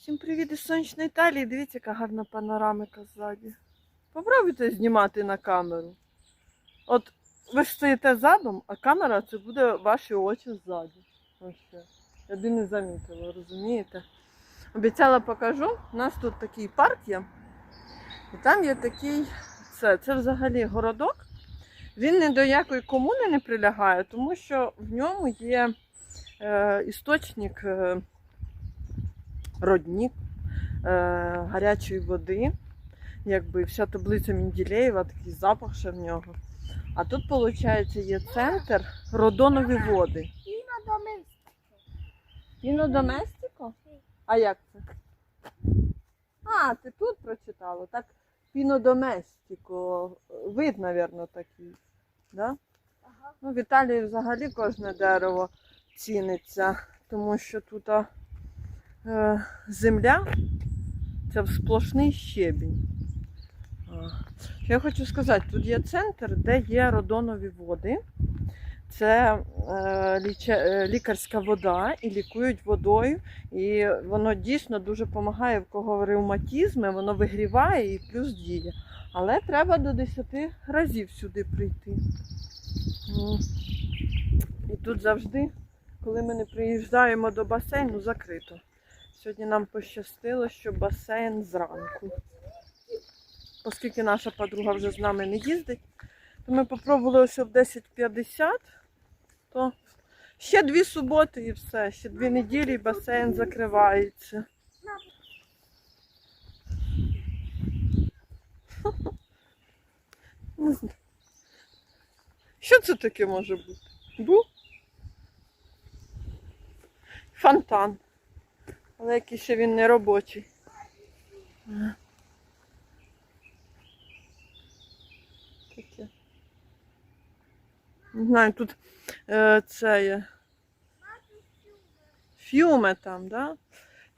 Всім привіт із сонячної Італії. Дивіться, яка гарна панорамика ззаді. Попробуйте знімати на камеру. От ви ж стоїте задом, а камера це буде ваші очі ззаді. Я б не замітила, розумієте? Обіцяла покажу. У нас тут такий парк є. І там є такий. Це, це взагалі городок. Він ні до якої комуни не прилягає, тому що в ньому є е, істочник. Е, родник е, гарячої води. Якби вся таблиця Менділеєва, такий запах ще в нього. А тут, виходить, є центр родонові води. Піно доместико. А як це? А, ти тут прочитала? Так, Піно Доместіко. Вид, мабуть, такий. Да? Ага. Ну, в Італії взагалі кожне дерево ціниться, тому що тут а, земля це сплошний щебінь. Я хочу сказати, тут є центр, де є родонові води. Це е, е, лікарська вода і лікують водою. І воно дійсно дуже допомагає, в кого ревматизми, воно вигріває і плюс діє. Але треба до 10 разів сюди прийти. І тут завжди, коли ми не приїжджаємо до басейну, закрито. Сьогодні нам пощастило, що басейн зранку. Оскільки наша подруга вже з нами не їздить, то ми попробували ось в 10.50, то ще дві суботи і все, ще дві неділі і басейн закривається. Що це таке може бути? Бу? Фонтан. Але якийсь ще він не робочий. Таке. Не знаю, тут е, це є. Фюме там, да?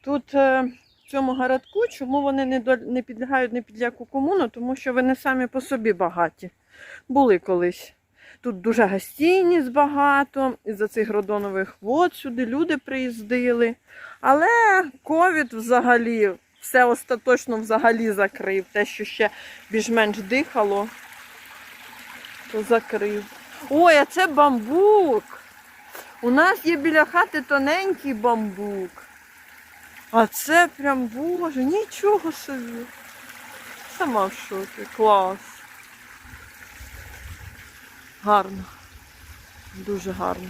Тут е, в цьому городку, чому вони не, до, не підлягають ні під яку комуну, тому що вони самі по собі багаті. Були колись. Тут дуже гостинність багато, із-за цих родонових вод сюди люди приїздили. Але ковід взагалі все остаточно взагалі закрив. Те, що ще більш-менш дихало, то закрив. Ой, а це бамбук. У нас є біля хати тоненький бамбук. А це прям боже, нічого собі. Сама в шокі. Клас. Гарно. Дуже гарно.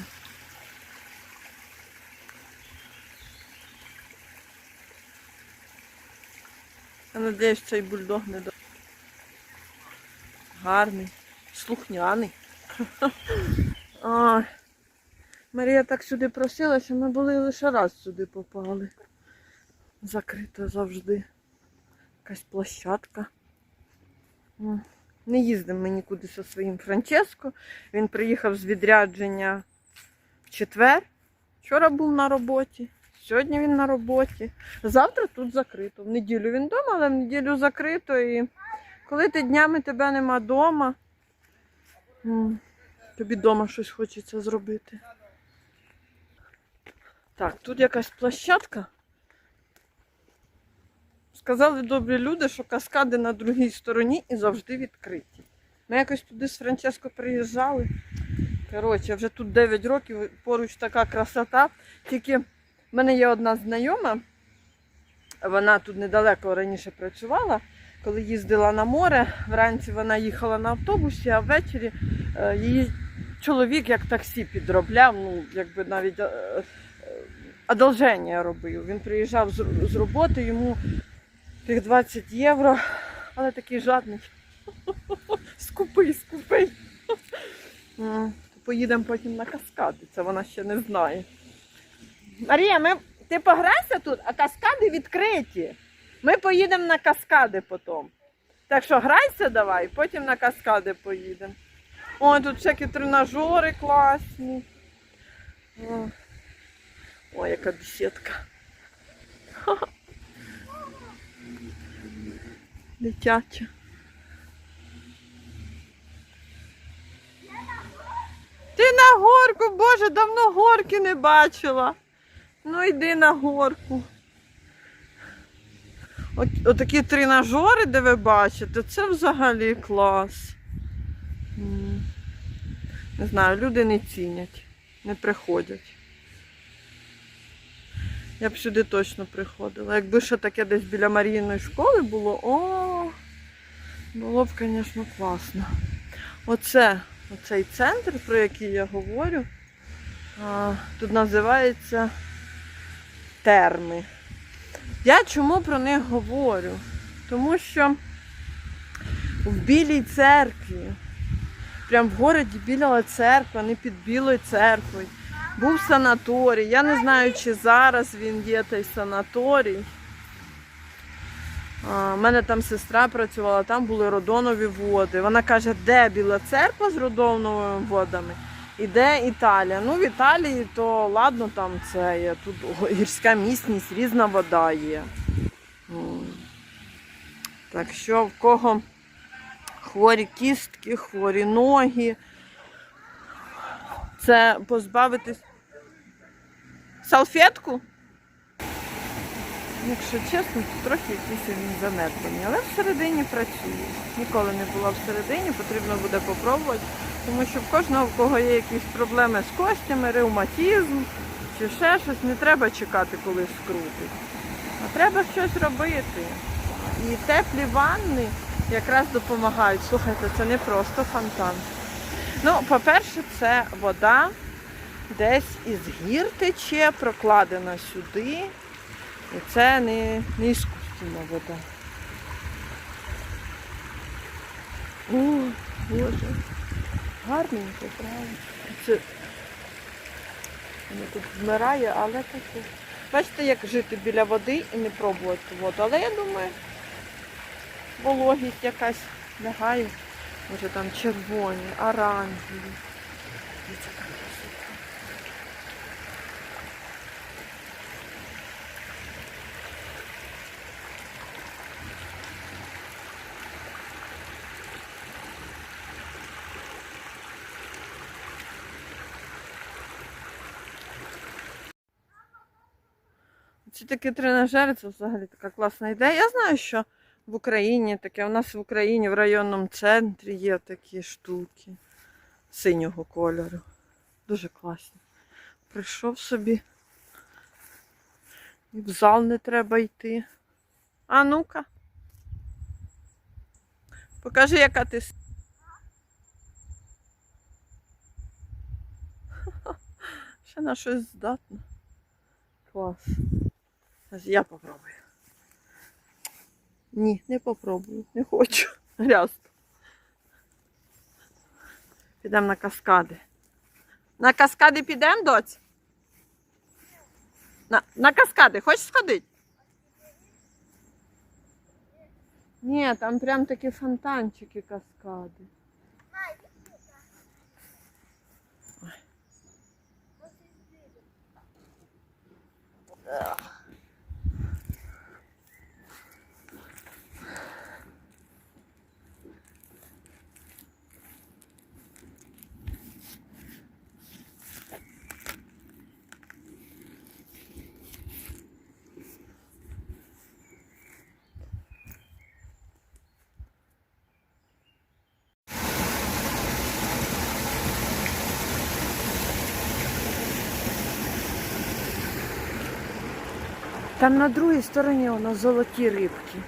Я надіюсь, цей бульдог не до. Гарний, слухняний. Марія так сюди просила, що ми були лише раз сюди попали. Закрита завжди. Якась площадка. Не їздимо ми нікуди зі своїм Франческо. Він приїхав з відрядження в четвер. Вчора був на роботі. Сьогодні він на роботі. Завтра тут закрито. В неділю він вдома, але в неділю закрито. І коли ти днями тебе нема вдома, тобі вдома щось хочеться зробити. Так, тут якась площадка. Сказали добрі люди, що каскади на другій стороні і завжди відкриті. Ми якось туди з Франческо приїжджали. Коротше, вже тут 9 років, поруч така красота. Тільки в мене є одна знайома, вона тут недалеко раніше працювала. Коли їздила на море, вранці вона їхала на автобусі, а ввечері е, її чоловік як таксі підробляв, ну, якби навіть е, е, одолження робив. Він приїжджав з, з роботи, йому тих 20 євро, але такий жадний. Скупий, скупий. М, Поїдемо потім на каскади, це вона ще не знає. Марія, ми... ти пограйся тут, а каскади відкриті. Ми поїдемо на каскади потім. Так що грайся давай, потім на каскади поїдемо. О, тут всякі тренажери класні. О, яка бесідка. Дитяча. Ти на горку, боже, давно горки не бачила. Ну йди на горку. От, отакі тренажери, де ви бачите, це взагалі клас. Не знаю, люди не цінять, не приходять. Я б сюди точно приходила. Якби ще таке десь біля Марійної школи було, о, було б, звісно, класно. Оце, оцей центр, про який я говорю, тут називається терми. Я чому про них говорю? Тому що в Білій церкві, прямо в городі Біла церква, не під Білою церквою, був санаторій. Я не знаю, чи зараз він є той санаторій. У мене там сестра працювала, там були родонові води. Вона каже, де Біла церква з родоновими водами і де Італія. Ну, в Італії то ладно, там це є. Тут гірська місність, різна вода є. Так що в кого хворі кістки, хворі ноги. Це позбавитись. Салфетку? Якщо чесно, то трохи якісь він занедбані, але всередині працює. Ніколи не була всередині, потрібно буде попробувати, тому що в кожного, в кого є якісь проблеми з костями, ревматизм чи ще щось, не треба чекати, коли скрутить. А треба щось робити. І теплі ванни якраз допомагають. Слухайте, це не просто фонтан. Ну, по-перше, це вода десь із гір тече, прокладена сюди. І це не, не іскусственна вода. О, Боже. Гарненько, правда. Це воно тут вмирає, але таке. Бачите, як жити біля води і не пробувати воду. Але я думаю, вологість якась лягає. Може там червоні, оранжеві. Ці такі тренажери, це взагалі така класна ідея. Я знаю, що в Україні таке, у нас в Україні в районному центрі є такі штуки синього кольору. Дуже класні. Прийшов собі. І в зал не треба йти. А ну-ка. Покажи, яка ти. Ще на щось здатна. Клас. Я попробую. Ні, не попробую, не хочу. Грязно. Підемо на каскади. На каскади підемо, доць? На, на каскади, хочеш сходити? Ні, там прям такі фонтанчики каскади. Там на другій стороні воно золоті рибки.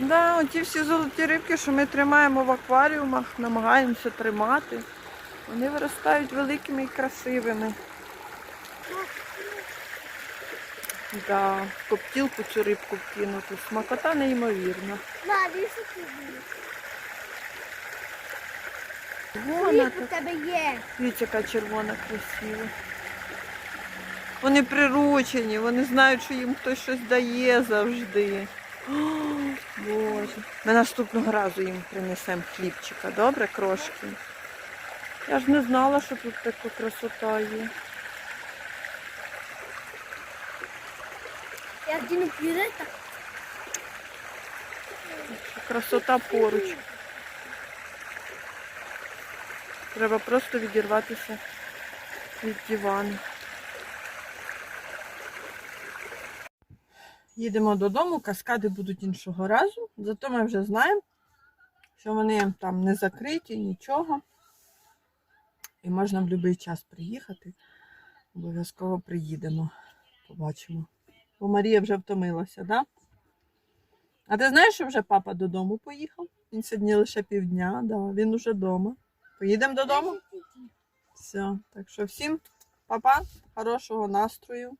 Да, оті всі золоті рибки, що ми тримаємо в акваріумах, намагаємося тримати. Вони виростають великими і красивими. Да, в коптілку цю рибку вкинути. Смакота неймовірна. Вона Хліб у тебе є. Дивіться, яка червона красива. Вони приручені, вони знають, що їм хтось щось дає завжди. О, Боже. Ми наступного разу їм принесемо хлібчика, добре, крошки. Я ж не знала, що тут така красота є. Я вдіну пірета. Красота поруч. Треба просто відірватися від дивану. Їдемо додому, каскади будуть іншого разу. Зато ми вже знаємо, що вони там не закриті, нічого. І можна в будь-який час приїхати. Обов'язково приїдемо. Побачимо. Бо Марія вже втомилася, так? Да? А ти знаєш, що вже папа додому поїхав? Він сьогодні лише півдня, да, він уже вдома. Поїдемо додому? Все. Так що всім па-па, хорошого настрою.